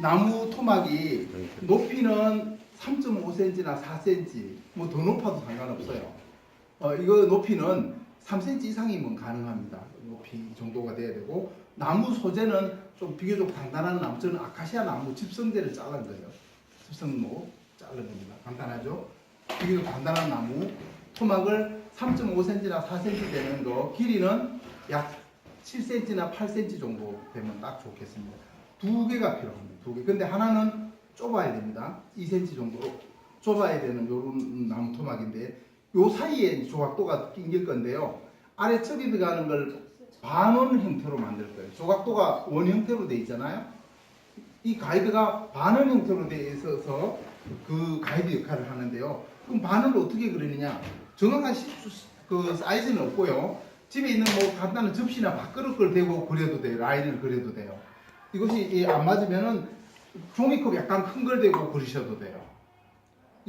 나무 토막이 높이는 3.5cm나 4cm, 뭐 더 높아도 상관없어요. 어, 이거 높이는 3cm 이상이면 가능합니다. 높이 정도가 돼야 되고 나무 소재는 좀 비교적 단단한 나무, 저는 아카시아 나무 집성제를 자른 거예요. 집성목 자른 겁니다. 간단하죠? 비교적 단단한 나무 토막을 3.5cm나 4cm 되는 거 길이는 약 7cm나 8cm 정도 되면 딱 좋겠습니다. 두 개가 필요합니다. 두 개. 근데 하나는 좁아야 됩니다. 2cm 정도로 좁아야 되는 요런 나무 토막인데 요 사이에 조각도가 낑길 건데요. 아래쪽에 들어가는 걸 반원 형태로 만들 거예요. 조각도가 원 형태로 돼 있잖아요. 이 가이드가 반원 형태로 돼 있어서 그 가이드 역할을 하는데요. 그럼 반원을 어떻게 그리느냐? 정확한 시, 그 사이즈는 없고요. 집에 있는 뭐 간단한 접시나 밥그릇 걸 대고 그려도 돼요. 라인을 그려도 돼요. 이것이 이안 맞으면은 종이컵 약간 큰 걸 대고 그리셔도 돼요.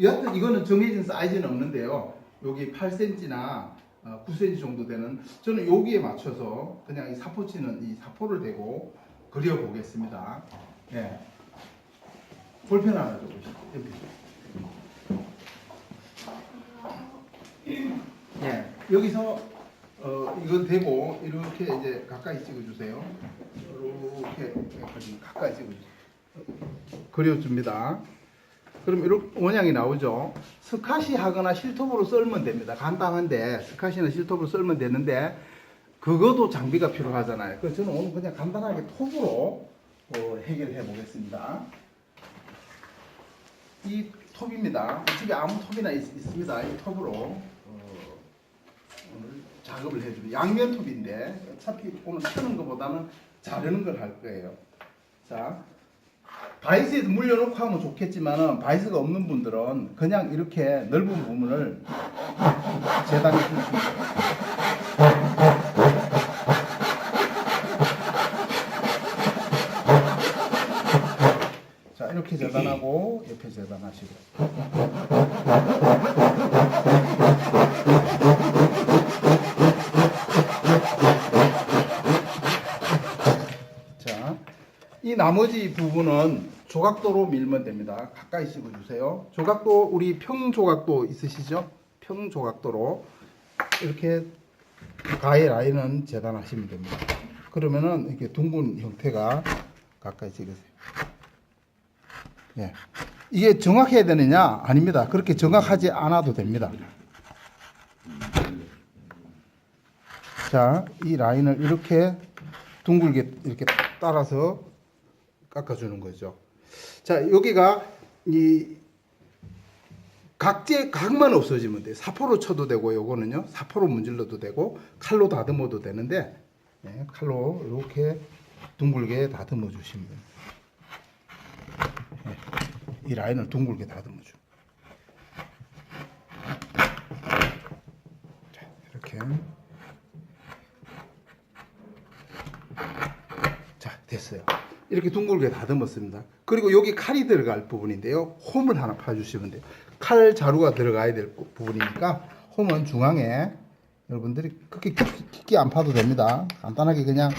여하튼 이거는 정해진 사이즈는 없는데요. 여기 8cm나 9cm 정도 되는 저는 여기에 맞춰서 그냥 이 사포치는 이 사포를 대고 그려 보겠습니다. 예. 볼펜 하나 줘보시죠. 예. 여기서 어 이건 대고 이렇게 이제 가까이 찍어주세요. 이렇게 가까이 찍어주세요. 그려줍니다. 그럼 이렇게 원양이 나오죠. 스카시 하거나 실톱으로 썰면 됩니다. 간단한데 스카시나 실톱으로 썰면 되는데 그것도 장비가 필요하잖아요. 그래서 저는 오늘 그냥 간단하게 톱으로 어, 해결해 보겠습니다. 이 톱입니다. 집에 아무 톱이나 있, 습니다이 톱으로 어, 오늘 작업을 해줍니다. 양면 톱인데 어차피 오늘 펴는 것보다는 자르는 걸 할 거예요. 자, 바이스에도 물려놓고 하면 좋겠지만은 바이스가 없는 분들은 그냥 이렇게 넓은 부분을 재단해. 자 이렇게 재단하고 옆에 재단하시고 자, 이 나머지 부분은 조각도로 밀면 됩니다. 가까이 씹어주세요. 조각도 우리 평 조각도 있으시죠? 평 조각도로 이렇게 가해 라인은 재단하시면 됩니다. 그러면은 이렇게 둥근 형태가 가까이 찍으세요. 예. 이게 정확해야 되느냐? 아닙니다. 그렇게 정확하지 않아도 됩니다. 자, 이 라인을 이렇게 둥글게 이렇게 따라서 깎아주는 거죠. 자, 여기가 이 각재 각만 없어지면 돼요. 사포로 쳐도 되고 요거는요. 사포로 문질러도 되고 칼로 다듬어도 되는데 예, 칼로 이렇게 둥글게 다듬어 주시면 됩니다. 예, 이 라인을 둥글게 다듬어 줘. 자, 이렇게 자, 됐어요. 이렇게 둥글게 다듬었습니다. 그리고 여기 칼이 들어갈 부분인데요. 홈을 하나 파주시면 돼요. 칼 자루가 들어가야 될 부- 부분이니까 홈은 중앙에 여러분들이 그렇게 깊- 깊게 안 파도 됩니다. 간단하게 그냥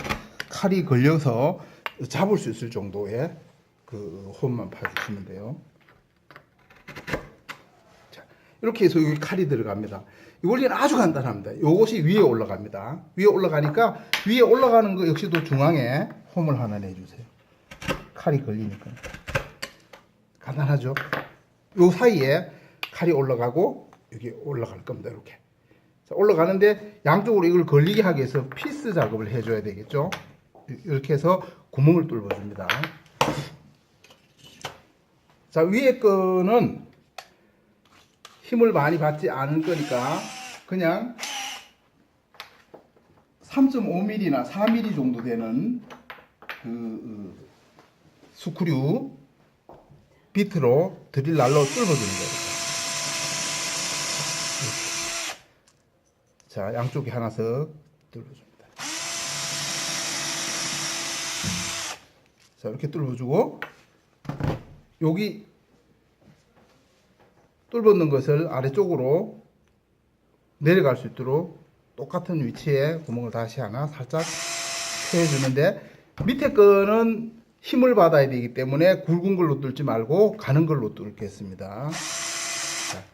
칼이 걸려서 잡을 수 있을 정도의 그 홈만 파주시면 돼요. 자, 이렇게 해서 여기 칼이 들어갑니다. 이 원리는 아주 간단합니다. 이것이 위에 올라갑니다. 위에 올라가니까 위에 올라가는 거 역시도 중앙에 홈을 하나 내주세요. 칼이 걸리니까. 간단하죠? 요 사이에 칼이 올라가고 여기 올라갈 겁니다. 이렇게. 자, 올라가는데 양쪽으로 이걸 걸리게 하기 위해서 피스 작업을 해줘야 되겠죠? 이렇게 해서 구멍을 뚫어줍니다. 자, 위에 거는 힘을 많이 받지 않을 거니까 그냥 3.5mm나 4mm 정도 되는 그 어, 스크류 비트로 드릴 날로 뚫어주는 거예요. 자, 양쪽에 하나씩 뚫어줍니다. 자, 이렇게 뚫어주고 여기 뚫어놓는 것을 아래쪽으로 내려갈 수 있도록 똑같은 위치에 구멍을 다시 하나 살짝 해주는데 밑에 거는 힘을 받아야 되기 때문에 굵은 걸로 뚫지 말고 가는 걸로 뚫겠습니다. 자,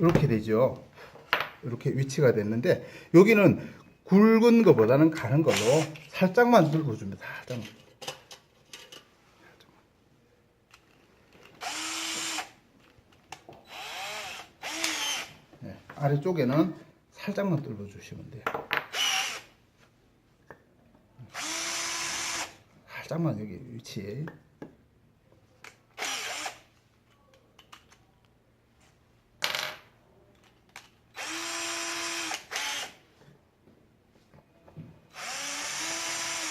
이렇게 되죠. 이렇게 위치가 됐는데 여기는 굵은 것보다는 가는 걸로 살짝만 뚫어줍니다. 살짝만. 네, 아래쪽에는 살짝만 뚫어주시면 돼요. 살짝만 여기 위치에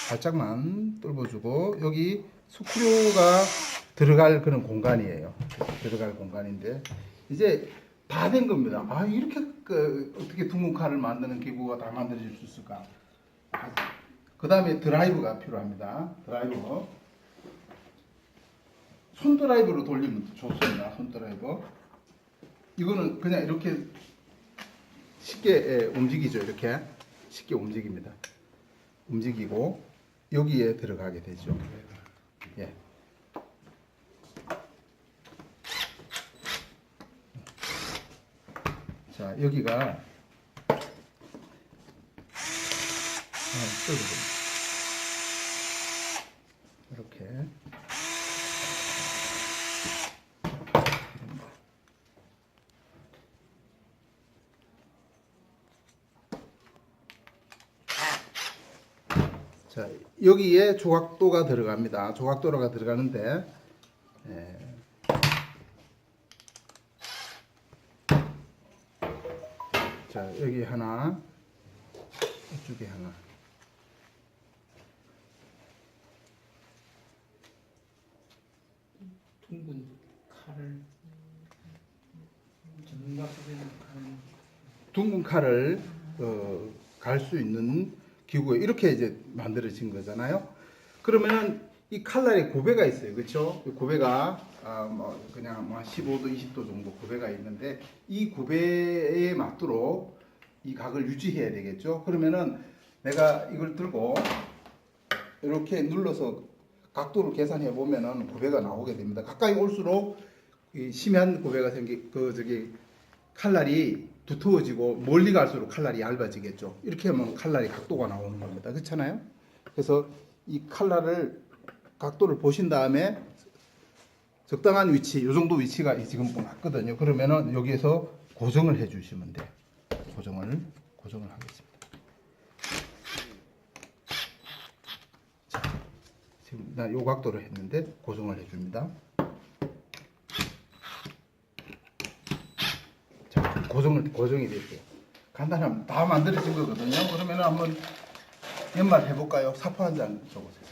살짝만 뚫어주고 여기 스크류가 들어갈 그런 공간이에요. 들어갈 공간인데 이제 다 된 겁니다. 아 이렇게 그, 어떻게 둥근 칼을 만드는 기구가 다 만들어질 수 있을까? 그 다음에 드라이브가 필요합니다. 드라이브. 손 드라이브로 돌리면 좋습니다. 손 드라이브. 이거는 그냥 이렇게 쉽게 예, 움직이죠. 이렇게 쉽게 움직입니다. 움직이고 여기에 들어가게 되죠. 예. 자 여기가 어, 뚫어줍니다. 이렇게 자 여기에 조각도가 들어갑니다. 조각도가 들어가는데 예. 자 여기 하나 이쪽에 하나 둥근 칼을 둥근 칼을 어, 갈 수 있는 기구가 이렇게 이제 만들어진 거잖아요. 그러면은 이 칼날에 고배가 있어요, 그렇죠? 이 고배가 아, 뭐 그냥 뭐 15도, 20도 정도 고배가 있는데 이 고배에 맞도록 이 각을 유지해야 되겠죠. 그러면은 내가 이걸 들고 이렇게 눌러서 각도를 계산해 보면은 고배가 나오게 됩니다. 가까이 올수록 이 심한 고배가 생기 그 저기 칼날이 두터워지고 멀리 갈수록 칼날이 얇아지겠죠. 이렇게 하면 칼날이 각도가 나오는 겁니다. 그렇잖아요? 그래서 이 칼날을 각도를 보신 다음에 적당한 위치, 이 정도 위치가 지금 맞거든요. 그러면은 여기에서 고정을 해 주시면 돼요. 고정을 고정을 하겠습니다. 지금 나 요 각도로 했는데 고정을 해 줍니다. 자, 고정을 고정이 됐어요. 간단하면 다 만들어진 거거든요. 그러면 한번 연말 해볼까요? 사포 한 장 줘보세요.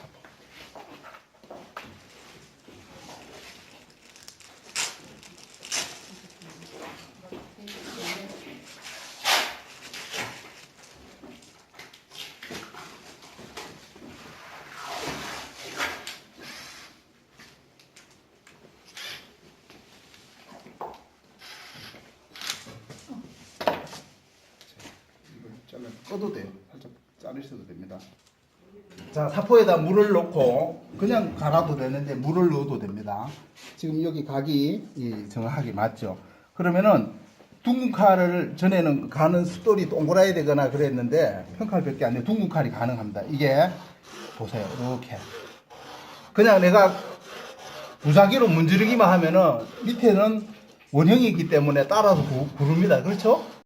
꺼도 돼요. 살짝 자르셔도 됩니다. 자, 사포에다 물을 넣고 그냥 갈아도 되는데 물을 넣어도 됩니다. 지금 여기 각이 이 정확하게 맞죠? 그러면은 둥근 칼을 전에는 가는 숫돌이 동그라야 되거나 그랬는데 평칼밖에 안 돼. 둥근 칼이 가능합니다. 이게 보세요. 이렇게. 그냥 내가 무작위로 문지르기만 하면은 밑에는 원형이기 때문에 따라서 구- 구릅니다. 그렇죠?